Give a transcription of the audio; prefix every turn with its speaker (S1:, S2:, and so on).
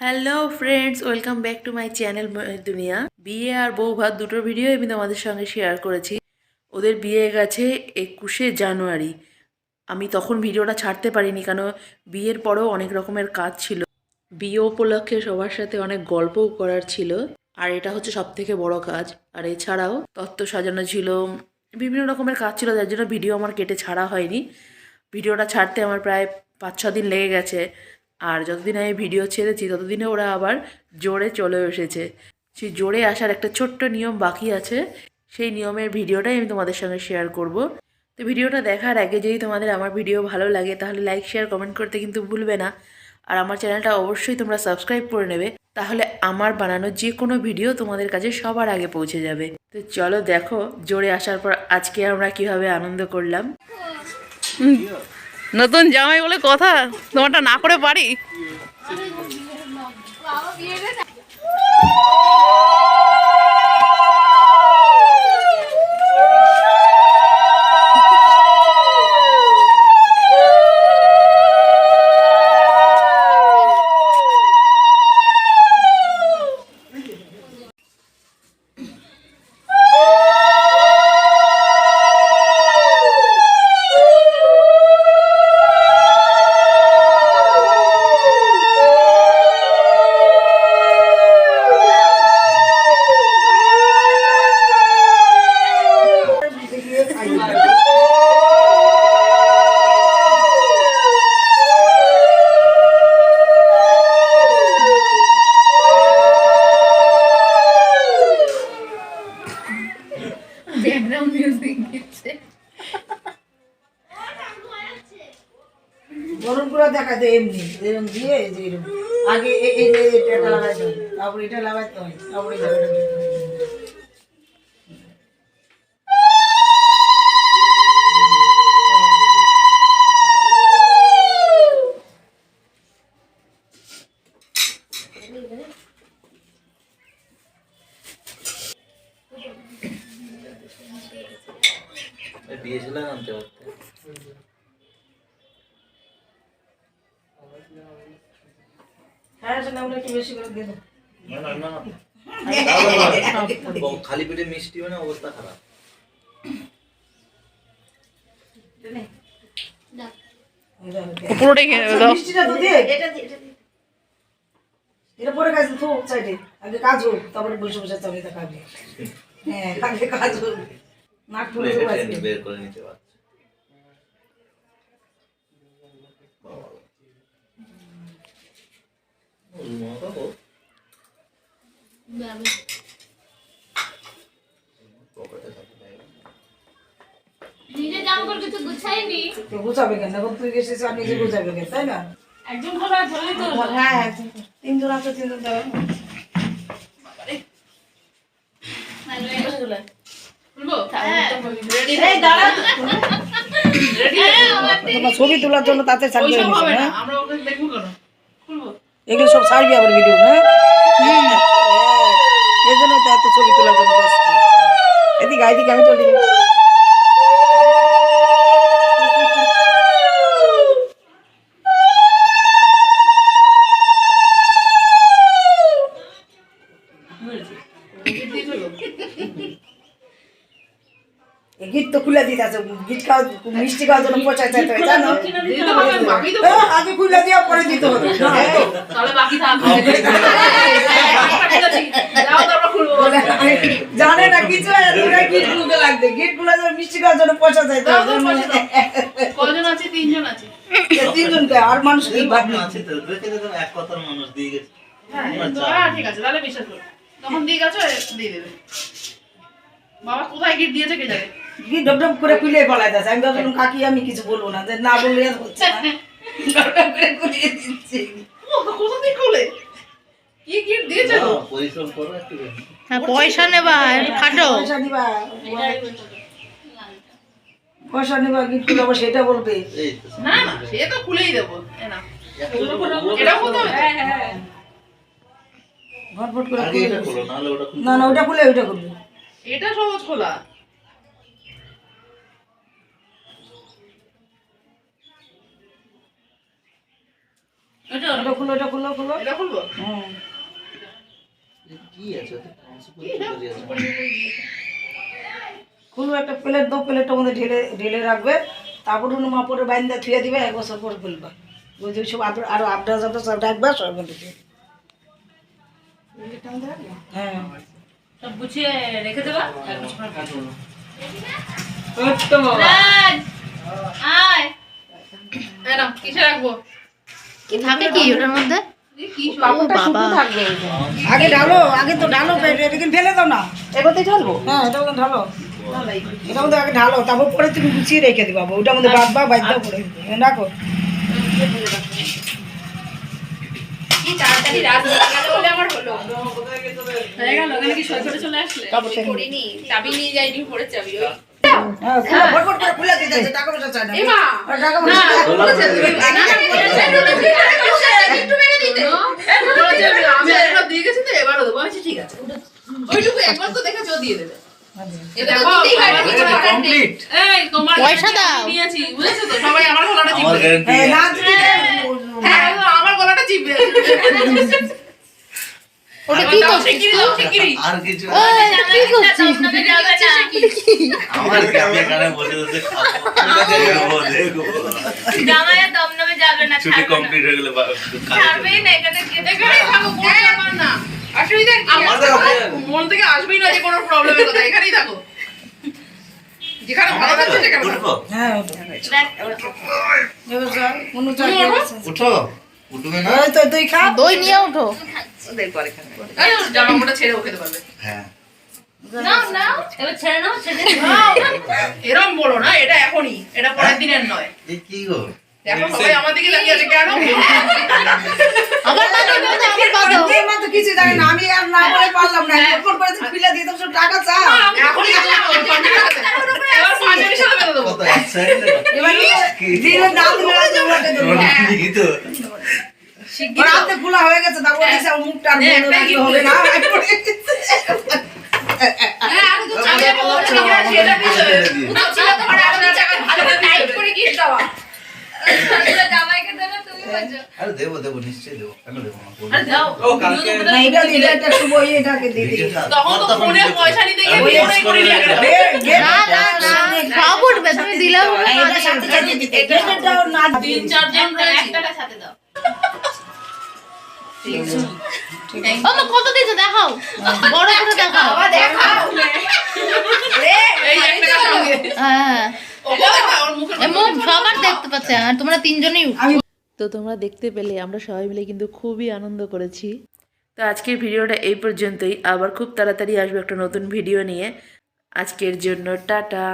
S1: Hello friends welcome back to my channel দুনিয়া বিয়ে আর বউ ভাত দুটোর ভিডিও আমি তোমাদের সঙ্গে শেয়ার করেছি। ওদের বিয়ে গেছে একুশে জানুয়ারি। আমি তখন ভিডিওটা ছাড়তে পারিনি, কেন বিয়ের পরেও অনেক রকমের কাজ ছিল। বিয়ে উপলক্ষে সবার সাথে অনেক গল্পও করার ছিল। আর এটা হচ্ছে সব থেকে বড় কাজ। আর এছাড়াও তত্ত্ব সাজানো ছিল, বিভিন্ন রকমের কাজ ছিল, যার জন্য ভিডিও আমার কেটে ছাড়া হয়নি। ভিডিওটা ছাড়তে আমার প্রায় পাঁচ ছ দিন লেগে গেছে। আর যতদিন আমি ভিডিও ছেড়েছি, ততদিনে ওরা আবার জোরে চলে এসেছে। সেই জোরে আসার একটা ছোট্ট নিয়ম বাকি আছে। সেই নিয়মের ভিডিওটাই আমি তোমাদের সঙ্গে শেয়ার করব। তো ভিডিওটা দেখার আগে যদি তোমাদের আমার ভিডিও ভালো লাগে, তাহলে লাইক শেয়ার কমেন্ট করতে কিন্তু ভুলবে না। আর আমার চ্যানেলটা অবশ্যই তোমরা সাবস্ক্রাইব করে নেবে। তাহলে আমার বানানো যে কোনো ভিডিও তোমাদের কাছে সবার আগে পৌঁছে যাবে। তো চলো দেখো, জোরে আসার পর আজকে আমরা কীভাবে আনন্দ করলাম। নতুন জামাই বলে কথা তোমারটা না করে পারি।
S2: মিউজিক দিচ্ছে
S3: গরম করে দেখা যায় এমনি এরকম দিয়ে যে এরকম আগে এটা লাগাইতে হয়, তারপর এটা লাগাইতে হয়, তারপরে
S4: ডিএসএলআর আনতে পারতে
S3: হ্যাঁ
S4: ও খালি পেটে মিষ্টি মানে অবস্থা খারাপ।
S1: পুরোটাই খেয়ে নেবে দাও।
S3: মিষ্টিটা তো দিয়ে এটা পরে কাজ তো সাইডে আগে কাজ হোক তারপরে বসে বসে চালিয়ে খাবে। হ্যাঁ আগে কাজ। হোক
S4: বের করে নিতে পারছে।
S2: নিজে জামা কিছু গুছাইনি।
S3: তো গুছাবে কেন? এখন তুই গেছিস আর নিজে গুছাবে কেন তাই না?
S2: একজন ভালো আর ধরলে তো
S3: হ্যাঁ হ্যাঁ তিনজন আছে তিনজন তোমার ছবি তোলার জন্য তাতে ছাড়বে হ্যাঁ এগুলো সব ছাড়বি আবার ভিডিও হ্যাঁ? এই জন্য তো এত ছবি তোলার জন্য এদিকে এদিকে আমি চলি গিট তো খুলে দিতে আছে গিট খাওয়া মিষ্টি খাওয়ার জন্য পচায় চাইতে হয় জানো হ্যাঁ, আগে খুলে দিয়ে পরে দিতে হবে জানে না কিছু গিট খুলতে লাগবে গিট খুলে মিষ্টি খাওয়ার জন্য পচা চাইতে হবে
S2: কজন আছে তিনজন আছে
S3: তিনজনকে আর মানুষ কি ভাবনা
S4: আছে তো এক কথার মানুষ দিয়ে গেছে
S2: হ্যাঁ হ্যাঁ। ঠিক আছে তাহলে বিশ্বাস করো তখন দিয়ে গেছো দিয়ে দেবে বাবা কোথায় গিট দিয়েছে কে জানে
S3: গিট ডব ডব করে খুলে ফেলাই দিচ্ছে আমি ভাবলাম কাকি আমি কিছু বলব না। যে না বললে আর হচ্ছে না। ডব ডব করে দিচ্ছে।
S2: ও তো কোথা থেকে খুলে? কি দিয়েছে
S4: পরিশ্রম করো একটু
S1: হ্যাঁ পয়সা নেবা খাটো।
S3: পয়সা দিবা পয়সা নিবা গিট খুলে আবার সেটা বলবে
S2: না না সে তো খুলেই দেবো। না।
S4: এত-
S2: এটাও হতো হ্যাঁ হ্যাঁ
S3: ভটভট করে
S4: ওটা খুলতে
S3: না না ওটা খুলে ওইটা করবে
S2: এটা সহজ খোলা।
S3: ওটা খুলো ওটা খুলো খুলো।
S2: এটা
S3: হুম
S4: কি আছে পঁচিশ আছে।
S3: খুলবো একটা প্লেট দো প্লেটের মধ্যে ঢেলে ঢেলে রাখবে। তারপর অন্য মাপড়ে বাইন্দা থুয়ে দিবে এক বছর পরে খুলবা। যে সব আবার আরও আপডাস আপডাস সব রাখবে সব হ্যাঁ।
S5: সব গুছিয়ে রেখে দেবা? আয়!
S2: ম্যাডাম কিসে রাখব?
S5: কি থাকে কি ওটার মধ্যে?
S3: আগে ঢালো আগে তো ঢালো এটা কিন্তু ফেলে দাও না। এবারে ঢালবো? হ্যাঁ এটা ঢালো। এটা মধ্যে আগে ঢালো তারপর পরে তুমি গুছিয়ে রেখে দিবা ওটার মধ্যে বাদ বা বাদ দাও করে। রাখো
S2: কি তাড়াতাড়ি রাত হয়ে বলে আমার হলো।
S5: হয়ে গেল কি সই করে চলে আসলে?
S2: চাবি নিয়ে যাইনি পরে চাবি ওই। ঠিক আছে ওইটুকু একবার তো দেখেছ দিয়ে দেবে
S5: পয়সা দাও।
S2: নিয়েছি বুঝেছ তো সবাই আমার গলাটা
S4: আমার
S2: চিপবে
S4: গ্যারান্টি
S3: হ্যাঁ,
S2: আমার গলাটা চিপবে
S5: ওটা কি করছিস
S2: শিগগিরি দাও, শিগগিরি।
S4: আর কিছু
S5: কি করছিস
S4: আমার কি? আমি এখানে বসে বসে খাব। দেখব দেখব
S5: জামাইয়া দমদমে যাবে না
S4: ছুটি কমপ্লিট হয়ে গেলে
S5: না এখানে
S2: না। অসুবিধা কি? মন থেকে আসবেই না যে কোনো প্রবলেমের কথা এখানেই থাকো। যেখানে ভালো লাগছে সেখানে
S3: হ্যাঁ।
S4: উঠো? উঠবে না?
S3: ওই তো তুই খা।
S5: দই নিয়ে ওঠো
S2: ছেড়ে পারবে।
S4: হ্যাঁ।
S5: এবার ছেড়ে নাও ছেড়ে
S2: এরম বলো না এটা এখনই এটা পরের দিনের নয়।
S4: কি গো?
S2: দেখো সবাই আমার দিকে আছে কেন?
S5: আবার বাদো আবার বাদো
S3: তোর মা তো কিছু জানে না আমি আর না বলে পারলাম না ফোন করে তুই খুলে দিয়ে তো টাকা চা
S2: এখনই এবার পাঞ্জাবির সাথে বেঁধে দেবো
S3: এবার দিলে না দিলে না জমাতে দেবো
S4: তো
S3: হাতে খোলা হয়ে গেছে তারপর দেখছি আমার মুখটা আর বন্ধ রাখলে হবে না
S2: হ্যাঁ আমি তো চাকরি করতে না সেটা দিতে না ছিল তোমার আরও চাকা ভালো করে টাইট করে গিয়ে দেওয়া
S5: জামাইকে দেবে তুমি বাজো
S4: আরে দেবো দেবো নিশ্চয়ই দেবো কেন দেবো না
S2: আরে দাও
S3: না এটা দিলে এটা একটু বই এটাকে দিয়ে দিই
S2: তখন তো ফোনে পয়সা নিতে গিয়ে
S3: ওই
S2: ফোনে করে নিয়ে গেল
S3: দে, দে।
S5: না না না সব উঠবে তুমি দিলেও হবে না।
S3: এটা সাথে সাথে দিতে এটাও না
S2: তিন চারজন
S5: একটাটা সাথে দাও ও কত দিয়েছ? দেখাও। বড় করে দেখাও। হ্যাঁ। সবার দেখতে পাচ্ছে আর তোমরা তিনজনই।
S1: তো তোমরা দেখতে পেলে আমরা সবাই মিলে কিন্তু খুবই আনন্দ করেছি। তো আজকের ভিডিওটা এই পর্যন্তই। আবার খুব তাড়াতাড়ি আসবে একটা নতুন ভিডিও নিয়ে। আজকের জন্য টাটা।